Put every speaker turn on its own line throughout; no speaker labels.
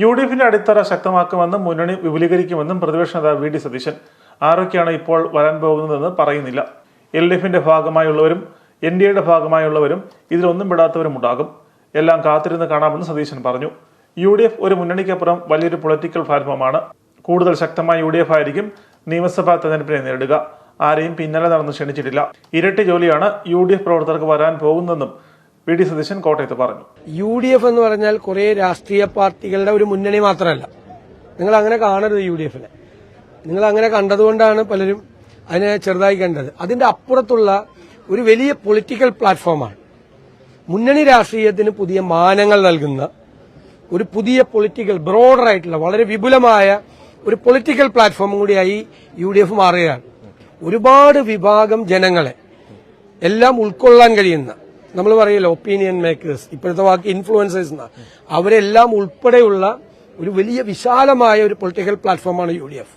U D എഫിന്റെ അടിത്തറ ശക്തമാക്കുമെന്നും മുന്നണി വിപുലീകരിക്കുമെന്നും പ്രതിപക്ഷ നേതാവ് വി ഡി സതീശൻ ആരൊക്കെയാണ് ഇപ്പോൾ വരാൻ പോകുന്നതെന്ന് പറയുന്നില്ല. എൽ ഡി എഫിന്റെ ഭാഗമായുള്ളവരും എൻ ഡി എയുടെ ഭാഗമായുള്ളവരും ഇതിലൊന്നും പെടാത്തവരും ഉണ്ടാകും. എല്ലാം കാത്തിരുന്ന് കാണാമെന്ന് സതീശൻ പറഞ്ഞു. യു ഡി എഫ് ഒരു മുന്നണിക്കപ്പുറം വലിയൊരു പൊളിറ്റിക്കൽ പ്ലാറ്റ്ഫോമാണ്. കൂടുതൽ ശക്തമായ യു ഡി എഫ് ആയിരിക്കും നിയമസഭാ തെരഞ്ഞെടുപ്പിനെ നേരിടുക. ആരെയും പിന്നാലെ നടന്ന് ക്ഷണിച്ചിട്ടില്ല. ഇരട്ടി ജോലിയാണ് യു ഡി എഫ് പ്രവർത്തകർക്ക് വരാൻ പോകുന്നതെന്നും വി ഡി സതീശൻ കോട്ടയത്ത് പറഞ്ഞു.
യു ഡി എഫ് എന്ന് പറഞ്ഞാൽ കുറെ രാഷ്ട്രീയ പാർട്ടികളുടെ ഒരു മുന്നണി മാത്രമല്ല. നിങ്ങൾ അങ്ങനെ കാണരുത് യു ഡി എഫിനെ. നിങ്ങൾ അങ്ങനെ കണ്ടതുകൊണ്ടാണ് പലരും അതിനെ ചെറുതായി കണ്ടത്. അതിന്റെ അപ്പുറത്തുള്ള ഒരു വലിയ പൊളിറ്റിക്കൽ പ്ലാറ്റ്ഫോമാണ് മുന്നണി രാഷ്ട്രീയത്തിന് പുതിയ മാനങ്ങൾ നൽകുന്ന ഒരു പുതിയ പൊളിറ്റിക്കൽ ബ്രോഡറായിട്ടുള്ള വളരെ വിപുലമായ ഒരു പൊളിറ്റിക്കൽ പ്ലാറ്റ്ഫോം കൂടിയായി യു ഡി എഫ് മാറുകയാണ്. ഒരുപാട് വിഭാഗം ജനങ്ങളെ എല്ലാം ഉൾക്കൊള്ളാൻ കഴിയുന്ന നമ്മൾ പറയല്ലോ ഒപ്പീനിയൻ മേക്കേഴ്സ് ഇപ്പോഴത്തെ വാക്ക് ഇൻഫ്ലുവൻസേഴ്സ് എന്നാ. അവരെല്ലാം ഉൾപ്പെടെയുള്ള ഒരു വലിയ വിശാലമായ ഒരു പൊളിറ്റിക്കൽ പ്ലാറ്റ്ഫോമാണ് യു ഡി എഫ്.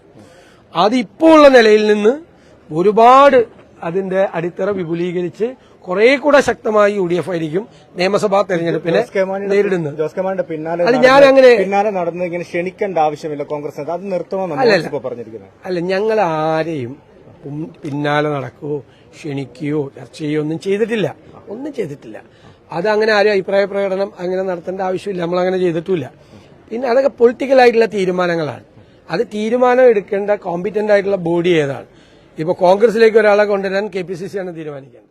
അത് ഇപ്പോൾ ഉള്ള നിലയിൽ നിന്ന് ഒരുപാട് അതിന്റെ അടിത്തറ വിപുലീകരിച്ച് കുറെ കൂടെ ശക്തമായി യു ഡി എഫ് ആയിരിക്കും നിയമസഭാ തെരഞ്ഞെടുപ്പിനെ നേരിടുന്നത്.
ജോസ് പിന്നാലെ
അല്ല, ഞാൻ അങ്ങനെ-
പിന്നാലെ നടന്നത് ഇങ്ങനെ ക്ഷണിക്കേണ്ട ആവശ്യമില്ല കോൺഗ്രസ് അത് നിർത്തണമെന്നാണ് പറഞ്ഞിരിക്കുന്നത്.
അല്ല ഞങ്ങൾ ആരെയും പിന്നാലെ നടക്കുകയോ ക്ഷണിക്കുകയോ ചർച്ച ചെയ്യുകയോ ഒന്നും ചെയ്തിട്ടില്ല. ഒന്നും ചെയ്തിട്ടില്ല. അത് അങ്ങനെ ആരും അഭിപ്രായ പ്രകടനം അങ്ങനെ നടത്തേണ്ട ആവശ്യമില്ല. നമ്മൾ അങ്ങനെ ചെയ്തിട്ടില്ല പിന്നെ അതൊക്കെ പൊളിറ്റിക്കൽ ആയിട്ടുള്ള തീരുമാനങ്ങളാണ്. അത് തീരുമാനം എടുക്കേണ്ട കോമ്പിറ്റന്റ് ആയിട്ടുള്ള ബോഡി ഏതാണ്. ഇപ്പോൾ കോൺഗ്രസിലേക്ക് ഒരാളെ കൊണ്ടുവരാൻ കെ പി സി സി ആണ് തീരുമാനിക്കേണ്ടത്.